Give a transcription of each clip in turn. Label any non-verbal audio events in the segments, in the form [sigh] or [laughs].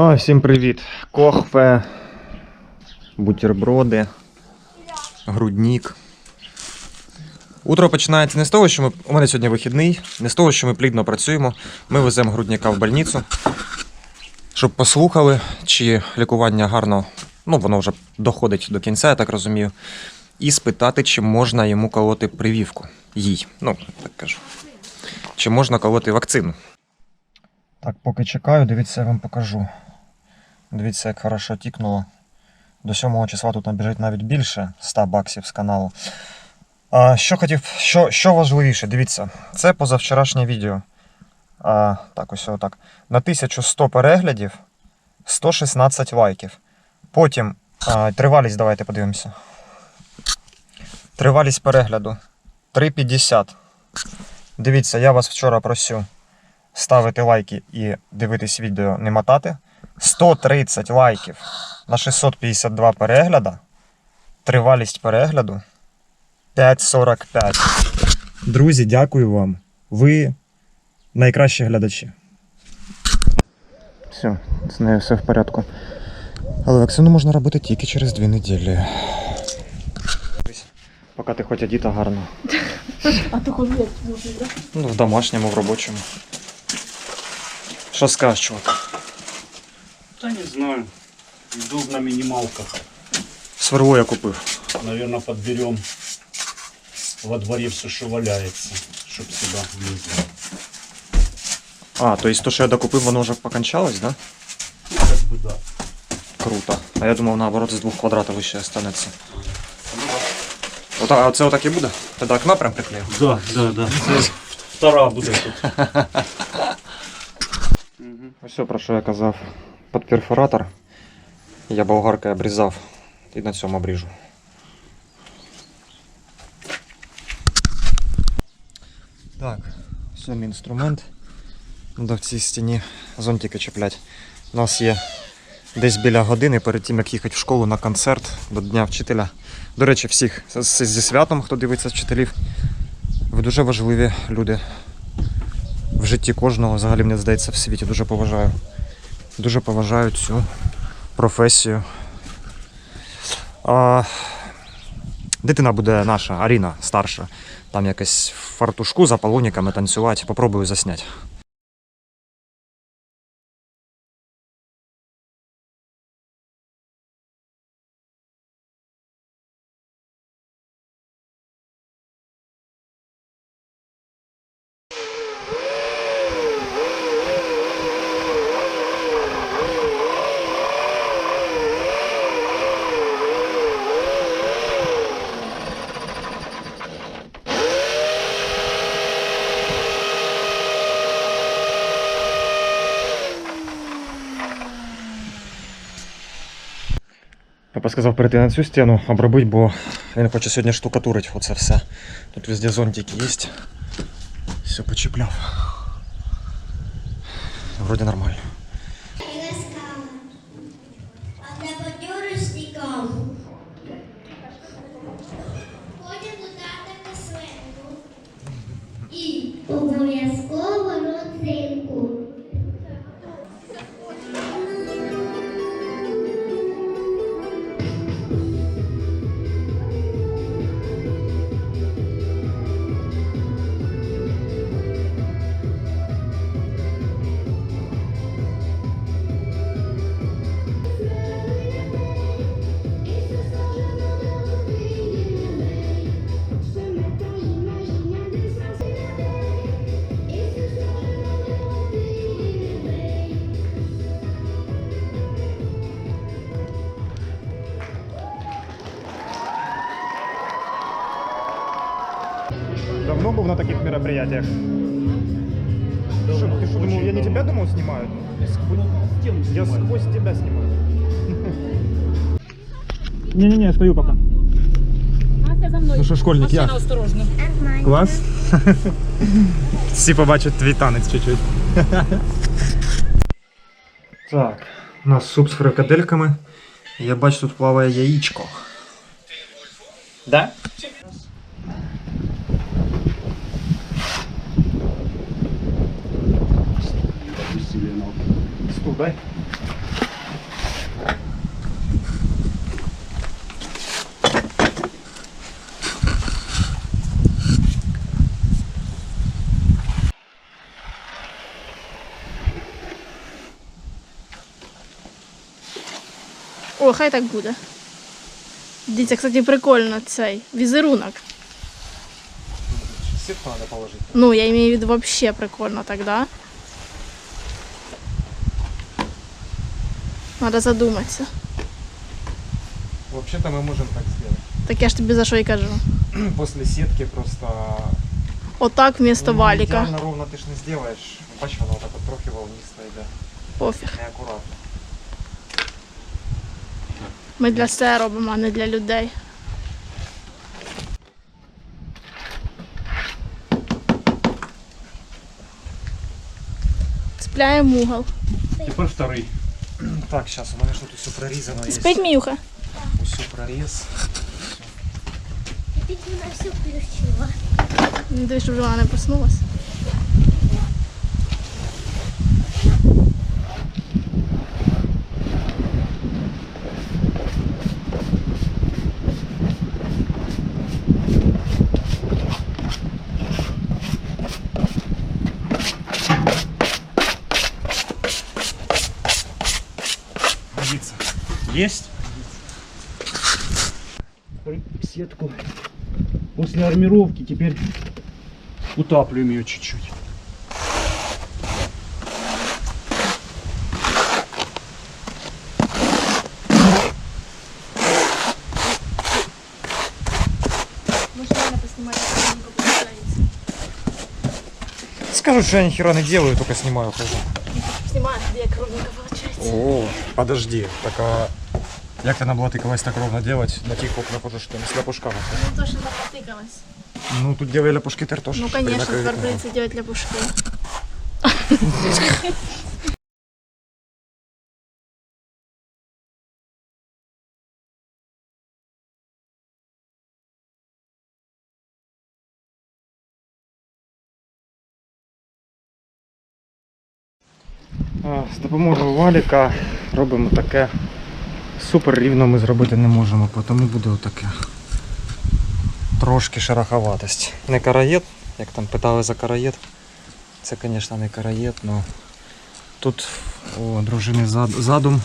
А, всім привіт. Кохве, бутерброди, груднік. Утро починається не з того, що ми. У мене сьогодні вихідний, не з того, що ми плідно працюємо. Ми веземо грудніка в больницю, щоб послухали, чи лікування гарно, ну, воно вже доходить до кінця, я так розумію. І спитати, чи можна йому колоти прививку. Їй. Ну, так кажу. Чи можна колоти вакцину. Так, поки чекаю, дивіться, я вам покажу. Дивіться, як хорошо тікнуло. До 7 числа тут набіжить навіть більше 100 баксів з каналу. А, що хотів, що, що важливіше, дивіться, це позавчорашнє відео. А, так, ось отак. На 1100 переглядів 116 лайків. Потім а, тривалість, давайте подивимося. Тривалість перегляду 3,50. Дивіться, я вас вчора просю ставити лайки і дивитись відео, не мотати. 130 лайків на 652 перегляда. Тривалість перегляду 5.45. Друзі, дякую вам. Ви найкращі глядачі. Все, з нею все в порядку. Але вакцину можна робити тільки через дві неділі. Поки ти хоч одіта гарно. [laughs] А то ходить можна? Ну, в домашньому, в робочому. Що скажеш, чувак? Да не знаю. Иду на минималках. Сверло я купив. Наверное, подберем во дворе все, что валяется, чтобы сюда влезло. А, то есть то, що я докупив, воно вже покончалось, да? Ну, как бы да. Круто. А я думав, наоборот, з двох квадратів вище останеться. Ота, а це отак і буде? Тоді окно прям приклеїв? Да, да, да. Вторая будет тут. [laughs] Ось про що я казав. Під перфоратор. Я болгаркою обрізав. І на цьому обріжу. Так, мій інструмент. Треба в цій стіні зонтики чіпляти. У нас є десь біля години перед тим, як їхати в школу на концерт до Дня вчителя. До речі, всіх зі святом, хто дивиться вчителів. Ви дуже важливі люди в житті кожного, взагалі, мені здається, в світі. Дуже поважаю. Дуже поважаю цю професію. А, дитина буде наша, Аріна, старша. Там якесь фартушку за полониками танцювати. Попробую засняти. Папа сказав перейти на цю стіну, обробити, бо він хоче сьогодні штукатурити оце все. Тут везде зонтики є. Все почіпляв. Вроді нормально. Мероприятиях? Что, ты что, думал, я не тебя думал снимают? Я сквозь тебя снимаю. [laughs] Не-не-не, стою пока. Настя за мною. Ну що, школьник, Машина осторожно. Клас. [laughs] Всі побачать твій танець чуть-чуть. [laughs] Так, у нас суп з фрикадельками. Я бачу, тут плаває яєчко. Да? дай. О, хай так буде. Дивіться, кстати, прикольно цей візерунок. Всіх треба положити. Ну, я имею в виду вообще прикольно тогда. Надо задуматься. Взагалі-то ми можемо так зробити. Так я ж тобі за що і кажу. [clears throat] После сітки просто Отак вместо Ну, валіка. Ідеально ровно ти ж не зробиш. Бач, воно так от трохи волнисто йде. Пофіг. Неакуратно. Ми для себе робимо, а не для людей. Цепляємо угол. Тепер вторий. Так, сейчас у мене ж тут все прорізано є. Спить Міюха. Усе проріз. Опять вона все включила. Не дивись, щоб вона не проснулась. Есть? Сетку. После армировки теперь утапливаем ее чуть-чуть. Скажу, що я ніхера не делаю, только снимаю хожу. Знімаю, як ровненько виходить. О, подожди. Так а як ти наблатикалась так ровно делать на тих что с ляпушками? Ну, то, що запотикалась. Ну, тут делай ляпушки теж. Ну, конечно, тепер прийдеться делать ляпушки. З допомогою валіка робимо таке. Супер рівно ми зробити не можемо, тому буде отаке. Трошки шероховатость. Не караєт, як там питали за караєт. Це, звісно, не караєт, але тут у дружини задум.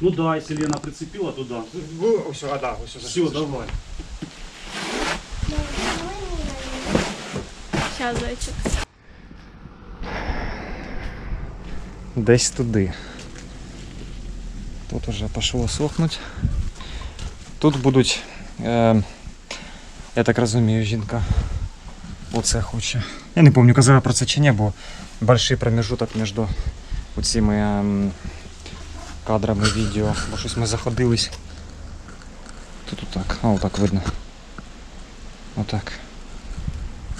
Ну да, если Лена прицепила туда. Все, а, да, все, Все, давай. Сейчас, зайчик. Десь туди. Тут уже пішло сохнуть. Тут будуть, е, я так розумію, жінка оце хоче. Я не пам'ятаю, казала про це чи ні, бо больший промежуток між цими ем, кадрами відео. Бо щось ми заходились. Тут отак. А, отак видно. Отак.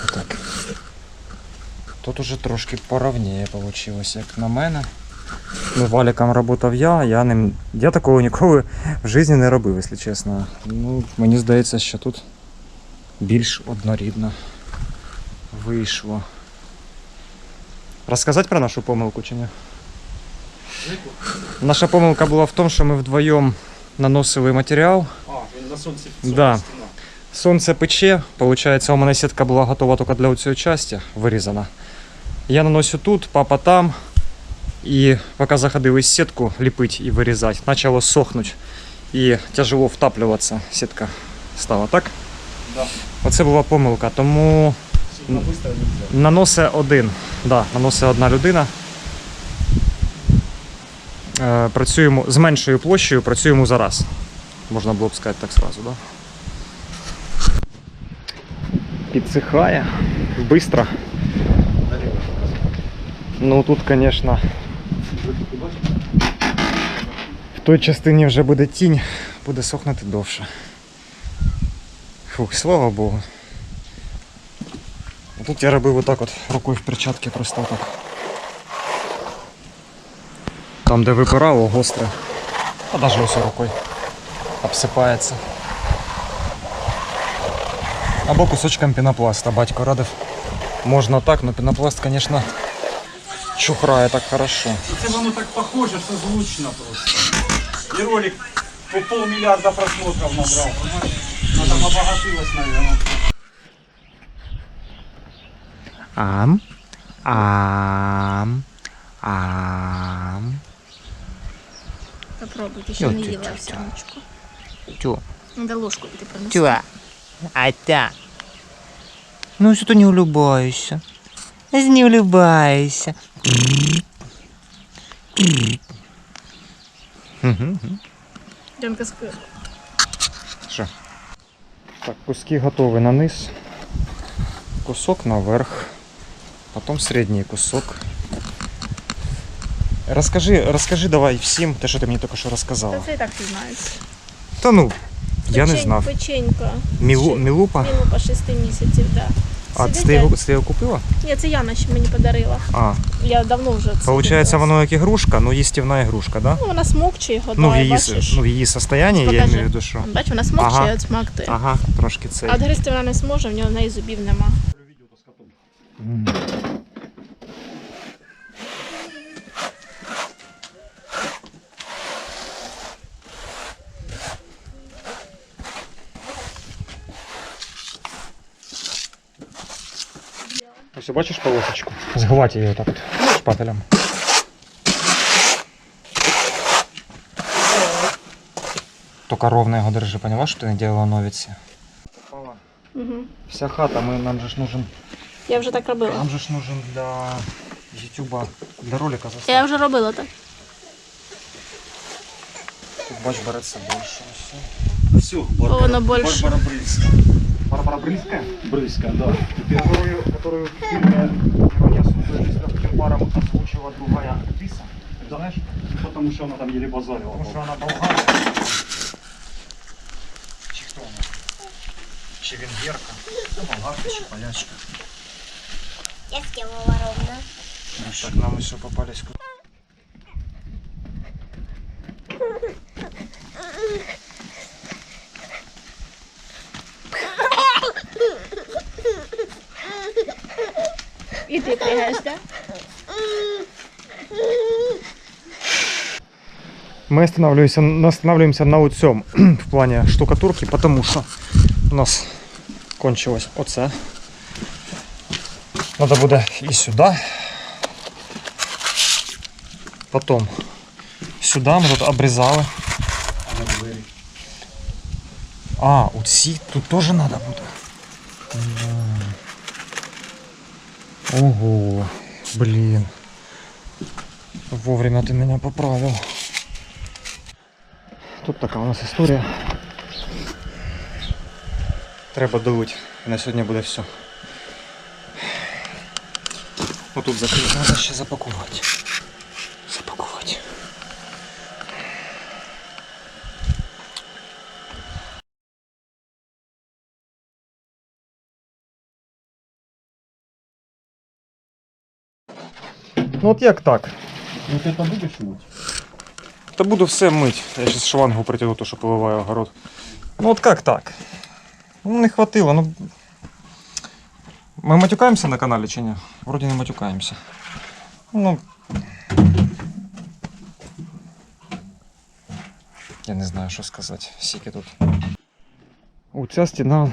Отак. Тут уже трошки поровніє вийшло, як на мене. Ну, валіком працював я, я ним. Я такого ніколи в житті не робив, якщо чесно. Ну, мені здається, що тут більш однорідно вийшло. Розказати про нашу помилку чи ні? Наша помилка була в тому, що ми вдвоєм наносили матеріал. А, на солнце. Да. Сонце пече, виходить, у мене сітка була готова тільки для цієї частини, вирізана. Я наношу тут, папа там. І поки заходили сітку ліпити і вирізати, почало сохнути і тяжело втаплюватися. Сітка стала, так? Да. Оце була помилка, тому наносить один. Да, наносить одна людина. Е, працюємо з меншою площею, працюємо за раз. Можна було б сказати так сразу, да? Підсихає. Быстро. Ну тут, звісно, в той частині вже буде тінь, буде сохнути довше. Фух, слава Богу. Тут я робив отак от рукою в перчатки просто так. Там, де вибирало, гостре. А навіть ось рукою обсипається. Або кусочком пінопласта батько радив. Можна так, але пінопласт, звісно, чухрає так хорошо. Це воно так похоже, це звучно просто. І ролик по полмільярда просмотрів набрав. Ну там обогатилось, наверное. Ам. Ам. Ам. Попробуйте, ще Тю, не тю, їла тю, всю тю. ночку. Тю. Надо ложку піти принести. Тюа. А та. Ну, что ты не улыбаешься? Не улыбайся. Дянка скажи. Що? Так, куски готові на низ. Кусок наверх. Потом середній кусок. Розкажи, розкажи давай всім те, що ти мені тільки що Та розказала. це і так всі знають. Та ну, я не Печень- знав. Печенька. Мілу, Ще- мілупа? Мілупа 6 місяців, да. А Сидить, ти його, ти його купила? Ні, це Яна ще мені подарила. А, Я давно вже це получается, дивилась. воно як ігрушка, ну їстівна ігрушка, да? Ну, вона смокче його, Ну, в да, її, бачиш. ну, в її состоянии, я Покажи. имею в виду, що. Бач, вона смокче, Ага. от смакти. Ага, трошки цей. А гристи вона не зможе, в нього в неї зубів нема. М. Ось бачиш полосочку? Згладь її отак от шпателем. Только ровно його держи, поняла, що ти не делала новиці? Угу. Вся хата, ми, нам же ж нужен Я вже так робила. Нам же ж нужен для Ютуба, для ролика Я заставка. вже робила так. Тут бач береться більше. все. Воно больше. Барбара Брильская, Брильська, да. которую, которую в фильме «Ирония судьбы жизнь легким паром» озвучила другая актриса. Ты знаешь? Потому що вона там еле базарила. Потому что она болгарка. Чи хто вона? Чи венгерка? Ну, болгарка, чи полячка. Я с кем ровно. Так, нам еще попались... ку- І ти пригаєш, так? Мы останавливаемся, останавливаемся на вот цьому [clears throat] в плане штукатурки, потому что у нас кончилось оце. Надо буде і сюди. Потом сюди ми тут обрізали. А, у ці тут теж треба буде. Ого, блин. Вовремя ты мене поправил. Тут така у нас історія. Треба долить. На сьогодні буде все. Ну тут закрыть треба ще. Запакувати. Ну от як так? Ну ти там будеш муть? Та буду все мить. Я сейчас шлангу притягну, то що поливаю огород. Ну от как так? Ну не хватило, ну. Ми матюкаємося на каналі чи ні? Вроді не матюкаємося. Ну. Я не знаю, що сказати. Скільки тут. У ця стіна.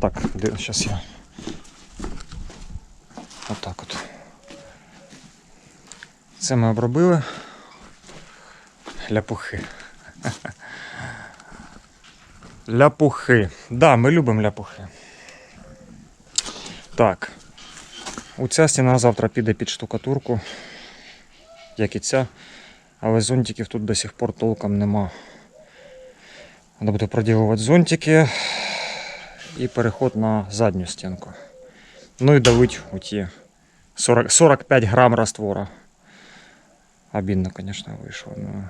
Так, де зараз я. Отак от. Це ми обробили. Ляпухи. Ляпухи. Да, ми любимо ляпухи. Так. У ця стіна завтра піде під штукатурку, як і ця. Але зонтиків тут до сих пор толком нема. Треба буде проділувати зонтики і переход на задню стінку. Ну і давить у ті 40, 45 грам раствора. Обідно, звісно, вийшло. Ну,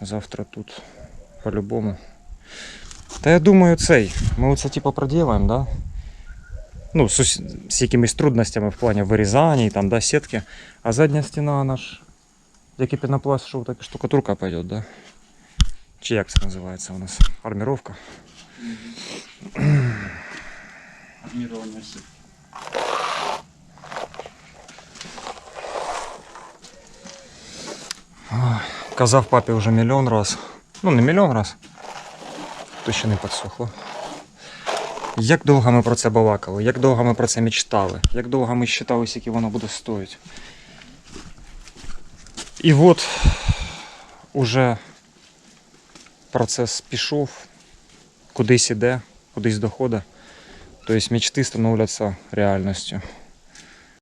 завтра тут по-любому. Та я думаю, цей. Ми оце типу проділаємо, да? Ну, ус- з якимись трудностями в плані вирізання, там, да, сітки. А задня стіна, вона ж, як і пінопласт, так і штукатурка пойде, да? Чи називається у нас? Арміровка. армирования сетки. Казав папі вже мільйон раз. Ну, не мільйон раз. То ще не підсохло. Як довго ми про це балакали, як довго ми про це мечтали, як довго ми считали, скільки воно буде стоїти. І от уже процес пішов, кудись іде, кудись доходить. Тобто мечти становляться реальністю.